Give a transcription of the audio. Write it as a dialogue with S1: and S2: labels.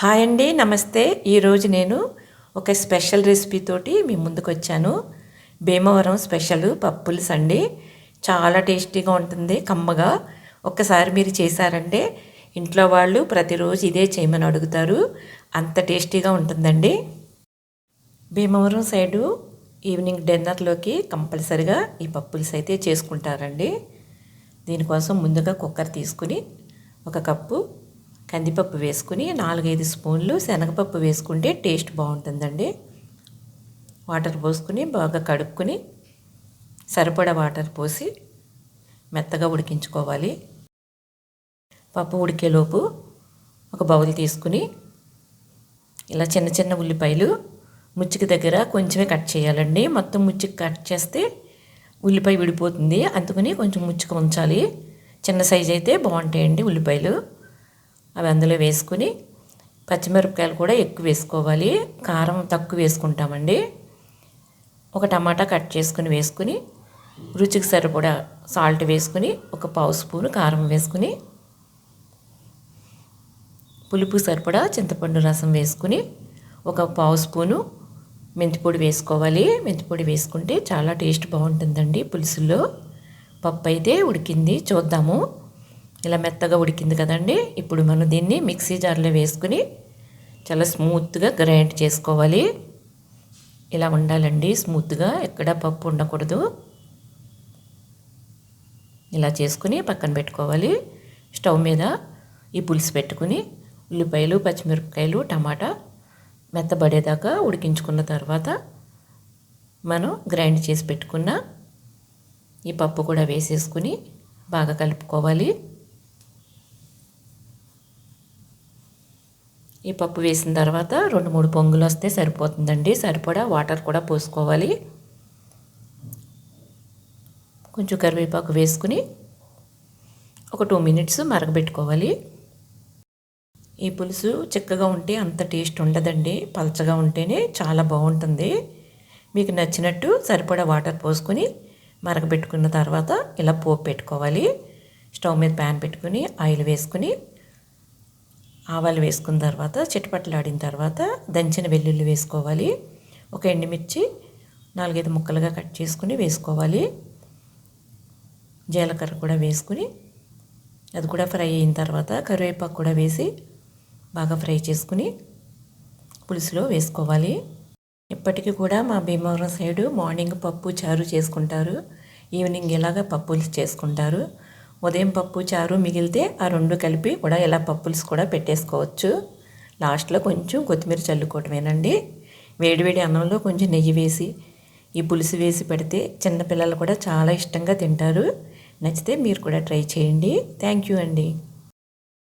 S1: Hi అండి నమస్తే. ఈరోజు నేను ఒక స్పెషల్ రెసిపీతోటి మీ ముందుకు వచ్చాను భీమవరం స్పెషల్ పప్పులు అండి చాలా టేస్టీగా ఉంటుంది కమ్మగా. ఒక్కసారి మీరు చేశారంటే ఇంట్లో వాళ్ళు ప్రతిరోజు ఇదే చేయమని అడుగుతారు. అంత టేస్టీగా ఉంటుందండి. భీమవరం సైడు ఈవినింగ్ డిన్నర్లోకి కంపల్సరిగా ఈ పప్పుల్స్ అయితే చేసుకుంటారండి. దీనికోసం ముందుగా కుక్కర్ తీసుకుని ఒక కప్పు కందిపప్పు వేసుకుని నాలుగైదు స్పూన్లు శనగపప్పు వేసుకుంటే టేస్ట్ బాగుంటుందండి. వాటర్ పోసుకుని బాగా కడుక్కుని సరిపడా వాటర్ పోసి మెత్తగా ఉడికించుకోవాలి. పప్పు ఉడికేలోపు ఒక బౌల్ తీసుకుని ఇలా చిన్న చిన్న ఉల్లిపాయలు ముచ్చికి దగ్గర కొంచెమే కట్ చేయాలండి. మొత్తం ముచ్చికి కట్ చేస్తే ఉల్లిపాయ విడిపోతుంది. అందుకని కొంచెం ముచ్చుకు ఉంచాలి. చిన్న సైజు అయితే బాగుంటాయండి ఉల్లిపాయలు. అవి అందులో వేసుకుని పచ్చిమిరపకాయలు కూడా ఎక్కువ వేసుకోవాలి. కారం తక్కువ వేసుకుంటామండి. ఒక టమాటా కట్ చేసుకుని వేసుకుని రుచికి సరిపడా సాల్ట్ వేసుకుని ఒక పావు స్పూను కారం వేసుకుని పులుపు సరిపడా చింతపండు రసం వేసుకుని ఒక పావు స్పూను మెంతిపొడి వేసుకోవాలి. మెంతిపొడి వేసుకుంటే చాలా టేస్ట్ బాగుంటుందండి పులుసుల్లో. పప్పు అయితే ఉడికింది. చూద్దాము. ఇలా మెత్తగా ఉడికింది కదండి. ఇప్పుడు మనం దీన్ని మిక్సీ జార్లో వేసుకుని చాలా స్మూత్గా గ్రైండ్ చేసుకోవాలి. ఇలా ఉండాలండి. స్మూత్గా ఎక్కడ పప్పు ఉండకూడదు. ఇలా చేసుకుని పక్కన పెట్టుకోవాలి. స్టవ్ మీద ఈ పులుసు పెట్టుకుని ఉల్లిపాయలు పచ్చిమిరపకాయలు టమాటా మెత్తబడేదాకా ఉడికించుకున్న తర్వాత మనం గ్రైండ్ చేసి పెట్టుకున్న ఈ పప్పు కూడా వేసేసుకుని బాగా కలుపుకోవాలి. ఈ పప్పు వేసిన తర్వాత రెండు మూడు పొంగులు వస్తే సరిపోతుందండి. సరిపడా వాటర్ కూడా పోసుకోవాలి. కొంచెం కరివేపాకు వేసుకుని ఒక టూ మినిట్స్ మరగబెట్టుకోవాలి. ఈ పులుసు చిక్కగా ఉంటే అంత టేస్ట్ ఉండదండి. పలచగా ఉంటేనే చాలా బాగుంటుంది. మీకు నచ్చినట్టు సరిపడా వాటర్ పోసుకొని మరగబెట్టుకున్న తర్వాత ఇలా పోపు పెట్టుకోవాలి. స్టవ్ మీద ప్యాన్ పెట్టుకుని ఆయిల్ వేసుకుని ఆవాలు వేసుకున్న తర్వాత చిటపట్లాడిన తర్వాత దంచిన వెల్లుల్లి వేసుకోవాలి. ఒక ఎండుమిర్చి నాలుగైదు ముక్కలుగా కట్ చేసుకుని వేసుకోవాలి. జీలకర్ర కూడా వేసుకుని అది కూడా ఫ్రై అయిన తర్వాత కరివేపాకు కూడా వేసి బాగా ఫ్రై చేసుకుని పులుసులో వేసుకోవాలి. ఇప్పటికీ కూడా మా భీమవరం సైడు మార్నింగ్ పప్పు చారు చేసుకుంటారు. ఈవినింగ్ ఇలాగ పప్పులు చేసుకుంటారు? ఉదయం పప్పు చారు మిగిలితే ఆ రెండు కలిపి కూడా ఇలా పప్పులుసు కూడా పెట్టేసుకోవచ్చు. లాస్ట్లో కొంచెం కొత్తిమీర చల్లుకోవటమేనండి. వేడివేడి అన్నంలో కొంచెం నెయ్యి వేసి ఈ పులుసు వేసి పెడితే చిన్నపిల్లలు కూడా చాలా ఇష్టంగా తింటారు. నచ్చితే మీరు కూడా ట్రై చేయండి. థ్యాంక్ యూ అండి.